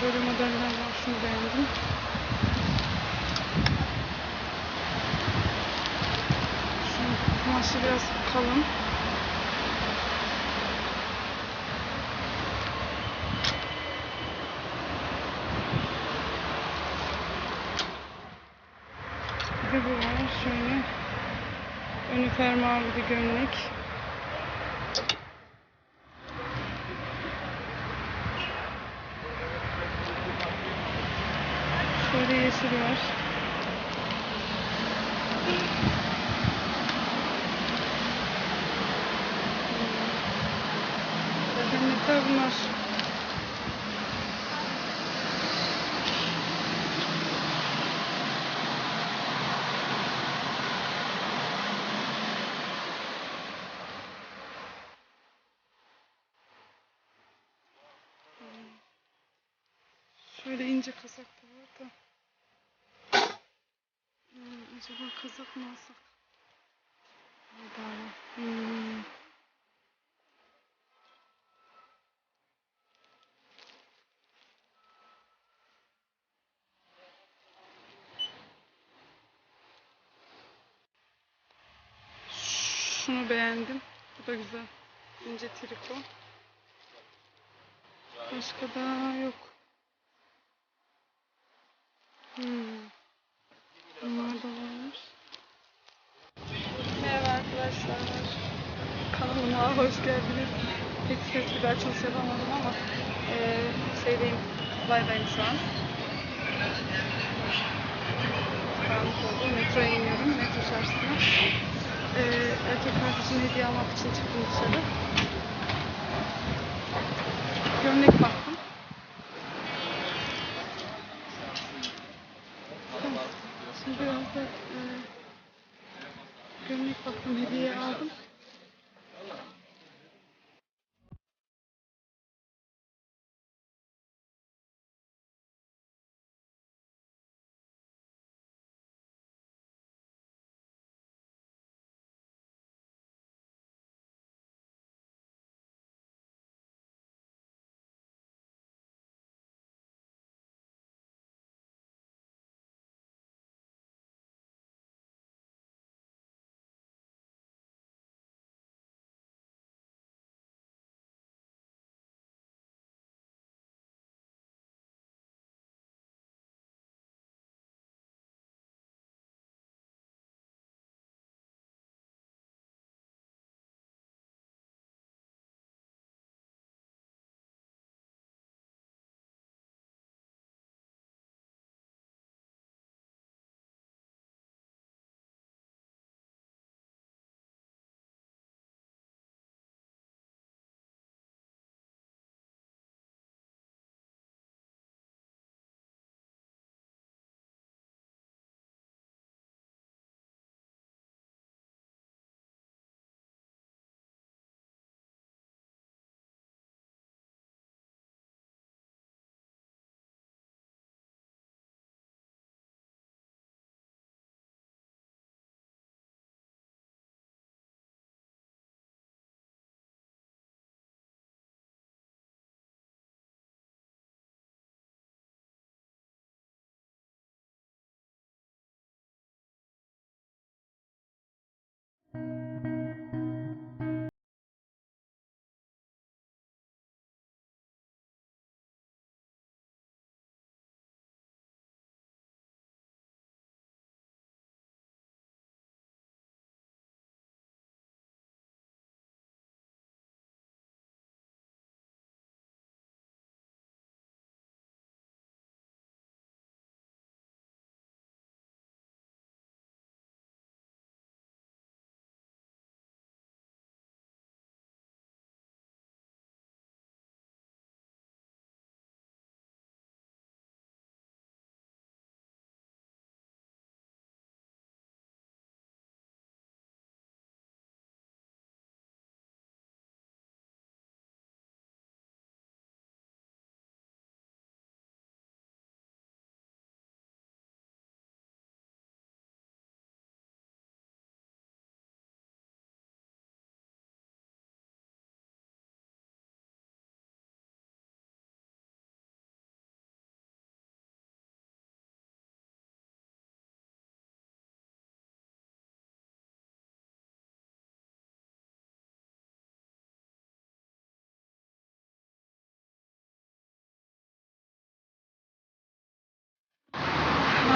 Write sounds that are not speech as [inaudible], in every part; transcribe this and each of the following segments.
Şöyle modeller var. Şunu beğendim. Şunun kumaşı biraz kalın. Bir de bu var. Şöyle önü fermuarlı bir gömlek. Var. Gömlekler bunlar. Şöyle ince kazak da var da. Acaba kazak mı alsak? Var. Hmm. Şunu beğendim. Bu da güzel. İnce triko. Başka da yok. Hmm. Bunlar da varmış. Merhaba arkadaşlar. Kanalıma hoş geldiniz. Pek sesli bir açılış yapamadım ama eee şeydeyim, Dubai'dayım şu an. Karanlık oldu. Metroya iniyorum. Metro çarşısına. Eee erkek kardeşime hediye almak için çıktım dışarı. Gömlek baktım. Şimdi biraz da eee gömlek baktım, hediye aldım.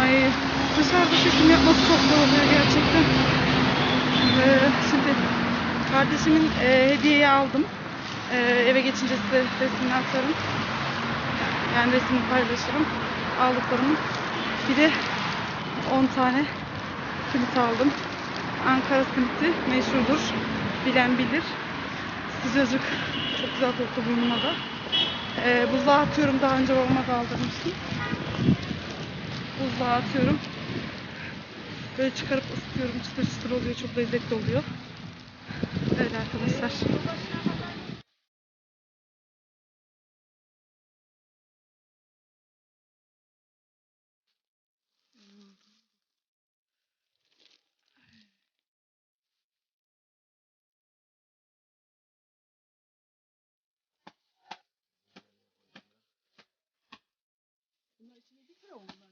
Ay dışarıda çekim yapması çok zor oluyor gerçekten. Ee, şimdi kardeşimin e, hediyeyi aldım. Ee, eve geçince size resmini atarım. Yani resmini paylaşırım. Aldıklarımı. Bir de 10 tane simit aldım. Ankara simiti meşhurdur. Bilen bilir. Sıcacık. Çok güzel koktu burnuma da. Ee, buzluğa atıyorum. Daha önce babama da aldırmıştım. Buzluğa atıyorum. Böyle çıkarıp ısıtıyorum. Çıtır çıtır oluyor. Çok lezzetli oluyor. Öyle arkadaşlar. Bir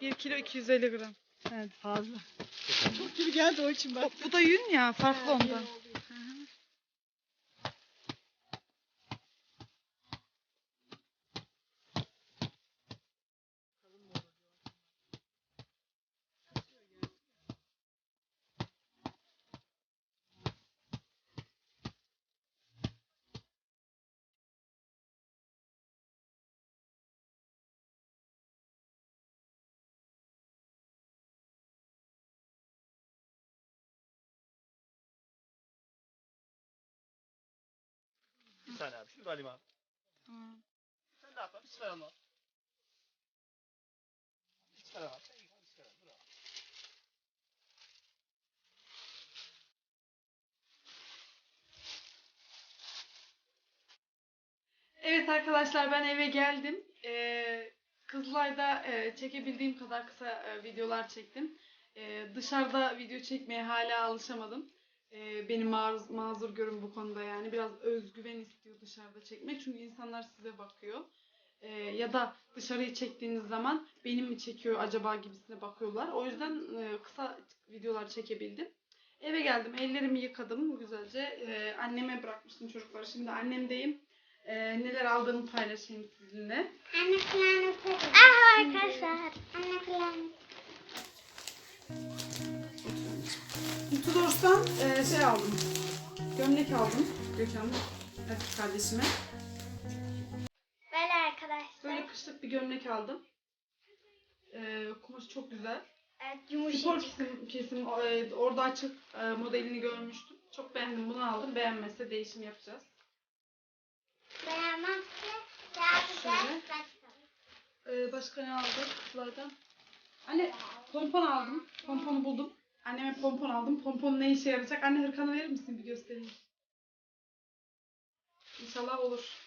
kilo 250 gram. Evet fazla. Çok gibi geldi o için bak. Bu da yün ya. Farklı ondan. Saniye abi. Şunu alayım abi. Tamam. Sen ne yapma? Bir sigara al. Bir sigara al. Sen yıka bir sigara. Dur abi. Evet arkadaşlar ben eve geldim. Ee, Kızılay'da e, çekebildiğim kadar kısa e, videolar çektim. E, dışarıda video çekmeye hala alışamadım. E, beni maruz, mazur görün bu konuda yani. Biraz özgüven istiyor dışarıda çekmek. Çünkü insanlar size bakıyor. E, ya da dışarıyı çektiğiniz zaman benim mi çekiyor acaba gibisine bakıyorlar. O yüzden e, kısa videolar çekebildim. Eve geldim. Ellerimi yıkadım güzelce. E, anneme bırakmıştım çocukları. Şimdi annemdeyim. E, neler aldığımı paylaşayım sizinle. Anne kıyamet Ah arkadaşlar. Anne kıyamet. Tudors'tan e, şey aldım. Gömlek aldım. Gökhan erkek kardeşime. Böyle arkadaşlar. Böyle kışlık bir gömlek aldım. E, kumaşı çok güzel. Evet Spor yumuşacık. kesim, kesim o, e, orada açık e, modelini görmüştüm. Çok beğendim. Bunu aldım. Beğenmezse değişim yapacağız. Beğenmezse Şöyle. yapacağız. Başka. Başka ne aldık kutulardan? Anne pompon aldım. Pomponu buldum. Anneme pompon aldım. Pompon ne işe yarayacak? Anne hırkanı verir misin bir göstereyim. İnşallah olur.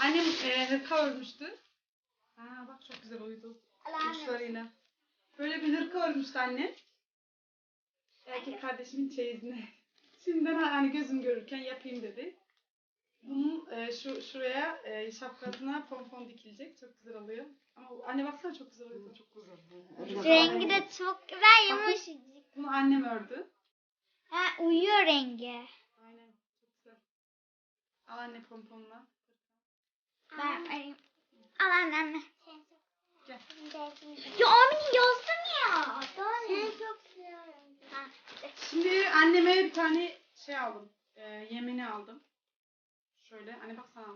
Annem e, hırka örmüştü. Ha bak çok güzel uydu. Uçlarıyla. Böyle bir hırka örmüştü annem. Erkek kardeşimin çeyizine. [laughs] Şimdiden hani gözüm görürken yapayım dedi. Bunun e, şu şuraya e, şapkasına pompon dikilecek. Çok güzel oluyor. Ama bu- anne baksana çok güzel uydu. Çok güzel. Rengi de çok güzel yumuşacık. Bunu annem ördü. Ha uyuyor rengi. Aynen. Çok güzel. Al anne pomponla. Ben. Al anne anne. Gel. Ya abini yazdım ya. Seni çok seviyorum. Şimdi anneme bir tane şey aldım. E, yemini aldım. Şöyle. Anne bak sana.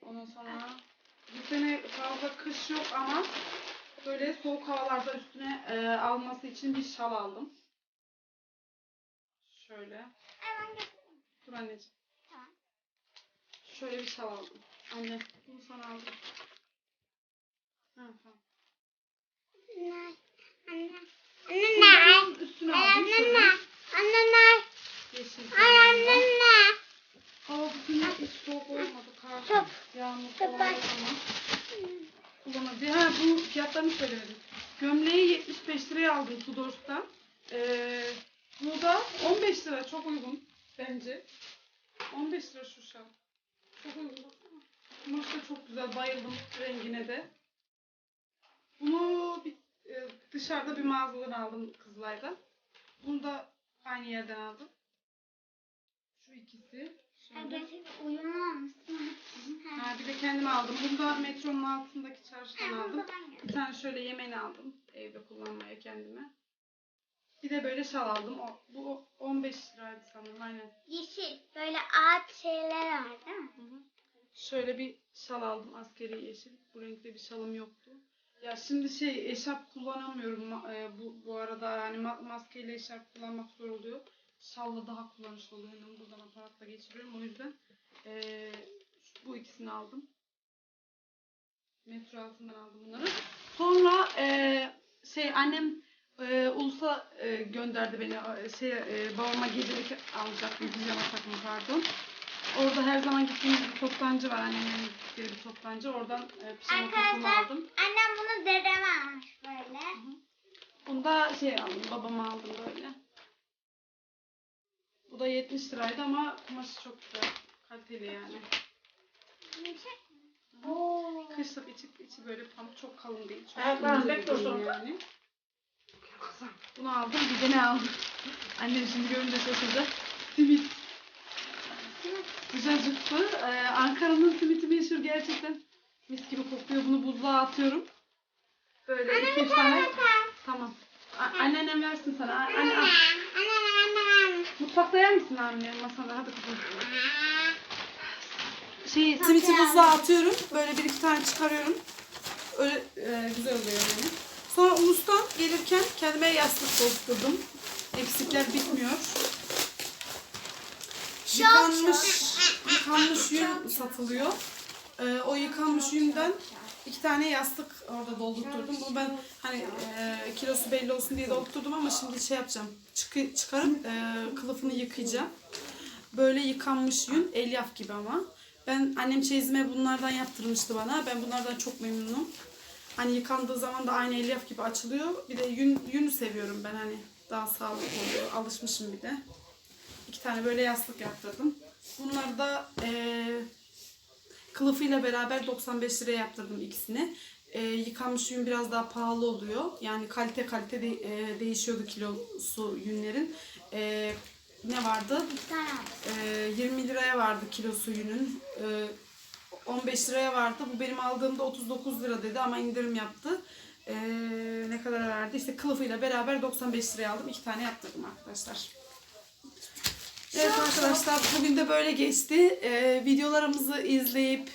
Ondan sonra bu sene fazla kış yok ama böyle soğuk havalarda üstüne e, alması için bir şal aldım. Şöyle. Dur anneciğim. Tamam. Şöyle bir şal aldım. Anne bunu sana aldım. Ha, tamam. Anne. Bunun üstüne aldım Anne. şöyle. Anne. Yeşil. Ay kenarında. anne. Hava bugün hiç soğuk olmadı. Kar, Çok. Kapat. yok ama. Kullanabilir. Ha bu fiyatlarını söylemedim. Gömleği 75 liraya aldım Tudors'tan. Ee, bu da 15 lira. Çok uygun bence. 15 lira şu şal. Çok uygun. baksana. Da çok güzel. Bayıldım rengine de. Bunu bir, e, dışarıda bir mağazadan aldım Kızılay'dan. Bunu da aynı yerden aldım. Şu ikisi. Gerçekten uyumamışsın. Ha, bir de kendim aldım. Bunu da metronun altındaki çarşıdan Ha, aldım. bunu da ben. Bir tane şöyle yemeğini aldım. Evde kullanmaya kendime. Bir de böyle şal aldım. O, bu 15 liraydı sanırım aynen. Yeşil. Böyle ağaç şeyler var değil mi? Şöyle bir şal aldım askeri yeşil. Bu renkte bir şalım yoktu. Ya şimdi şey eşarp kullanamıyorum Ma- e, bu bu arada yani ma- maskeyle eşarp kullanmak zor oluyor. Şalla daha kullanışlı oluyor. Hemen buradan aparatla geçiriyorum. O yüzden e, bu ikisini aldım. Metro altından aldım bunları. Sonra e, şey annem e, Ulus'a e, gönderdi beni. Şey, e, babama gecelik alacaktım. Pijama takımı pardon. Orada her zaman gittiğimiz bir toptancı var. Annemlerin gittikleri bir toptancı. Oradan e, pijama takımı aldım. annem bunu dedeme almış böyle. Bunu da şey aldım. Babama aldım böyle. Bu da 70 liraydı ama kumaşı çok güzel. Kaliteli yani. Kışlık içi, içi böyle pamuk çok kalın değil. Çok Evet, ben ince bir ürün olsun. yani. Bunu aldım. Bir de ne aldım? [laughs] Annem şimdi görünce şaşırdı. Simit. Güzel çıktı. Ee, Ankara'nın simiti meşhur gerçekten. Mis gibi kokuyor. Bunu buzluğa atıyorum. Böyle iki üç tane. Tamam. A- anneannem versin sana. Anne, al. Mutfakta yer misin anne masada? Hadi kızım. Şey, simiti buzluğa atıyorum. Böyle bir iki tane çıkarıyorum. Öyle e, güzel oluyor yani. Sonra Ulus'tan gelirken kendime yastık doldurdum. Eksikler bitmiyor. Yıkanmış, yıkanmış yün satılıyor. Ee, o yıkanmış yünden iki tane yastık orada doldurturdum. Bunu ben hani e, kilosu belli olsun diye doldurturdum ama şimdi şey yapacağım. Çıkı, çıkarıp e, kılıfını yıkayacağım. Böyle yıkanmış yün, elyaf gibi ama. Ben annem çeyizime bunlardan yaptırmıştı bana. Ben bunlardan çok memnunum. Hani yıkandığı zaman da aynı elyaf gibi açılıyor. Bir de yün, yünü seviyorum ben hani. Daha sağlıklı oluyor. Alışmışım bir de. İki tane böyle yastık yaptırdım. Bunları da eee kılıfıyla beraber 95 liraya yaptırdım ikisini. Eee, yıkanmış yün biraz daha pahalı oluyor. Yani kalite kalite de, eee, değişiyordu kilosu yünlerin. Eee, ne vardı? Eee, 20 liraya vardı kilosu yünün. Eee, 15 liraya vardı. Bu benim aldığımda 39 lira dedi ama indirim yaptı. Eee, ne kadar verdi? İşte kılıfıyla beraber 95 liraya aldım. İki tane yaptırdım arkadaşlar. Evet arkadaşlar bugün de böyle geçti. Ee, videolarımızı izleyip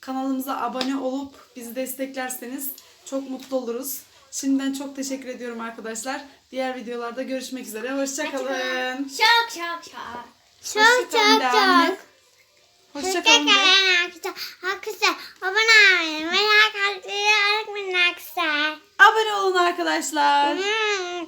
kanalımıza abone olup bizi desteklerseniz çok mutlu oluruz. Şimdiden çok teşekkür ediyorum arkadaşlar. Diğer videolarda görüşmek üzere. Hoşçakalın. Çok çok çok. Hoşçakalın arkadaşlar. Arkadaşlar olmayı, arkadaşlar. Abone olun arkadaşlar. Hmm.